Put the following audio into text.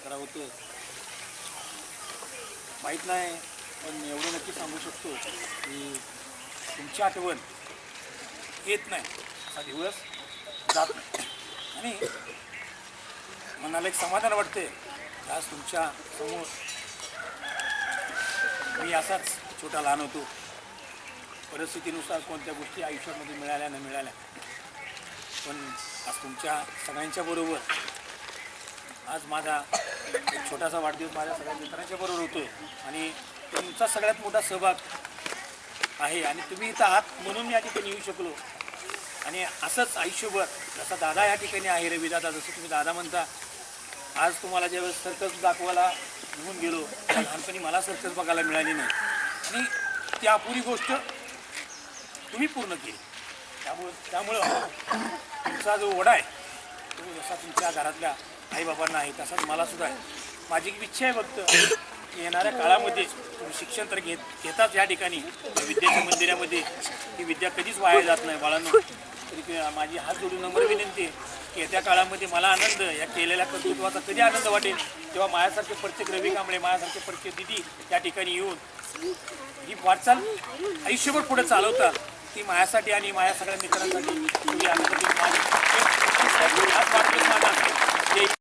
साजरा होतो माहीत नाही पण एवढं नक्की सांगू शकतो की तुमची आठवण येत नाही. हा दिवस जात नाही. आणि मनाला एक समाधान वाटते आज तुमच्यासमोर मी असाच छोटा लहान होतो. परिस्थितीनुसार कोणत्या गोष्टी आयुष्यामध्ये मिळाल्या न मिळाल्या. पण आज तुमच्या सगळ्यांच्या बरोबर आज माझा एक छोटासा वाढदिवस माझ्या सगळ्या मित्रांच्या बरोबर होतोय. आणि तुमचा सगळ्यात मोठा सहभाग आहे आणि तुम्ही इथं आहात म्हणून मी या ठिकाणी येऊ शकलो. आणि असंच आयुष्यभर जसा दादा या ठिकाणी आहे रविदादा जसं तुम्ही दादा म्हणता आज तुम्हाला ज्यावेळेस सर्कस दाखवायला घेऊन गेलो लहानपणी मला सर्कस बघायला मिळाली नाही. आणि ती अपुरी गोष्ट तुम्ही पूर्ण केली. त्यामुळं त्यामुळं तुमचा जो वडा आहे तो जसा तुमच्या घरातल्या आईबाबांना आहे तसंच मला सुद्धा आहे. माझी एक इच्छा आहे फक्त येणाऱ्या काळामध्ये तुम्ही शिक्षण तर घेत घेताच या ठिकाणी. विद्याच्या मंदिरामध्ये ही विद्या कधीच वाया जात नाही बाळांनो. तरी माझी हात जोडून नम्र विनंती आहे की येत्या काळामध्ये मला आनंद या केलेल्या कर्तृत्वाचा कधी आनंद वाटेल? तेव्हा माझ्यासारखे प्रत्येक रवी कांबळे माझ्यासारखे प्रत्येक दिदी या ठिकाणी येऊन ही वाटचाल आयुष्यभर पुढे चालवतात ती माझ्यासाठी आणि माझ्या सगळ्या मित्रांसाठी तुम्ही आनंद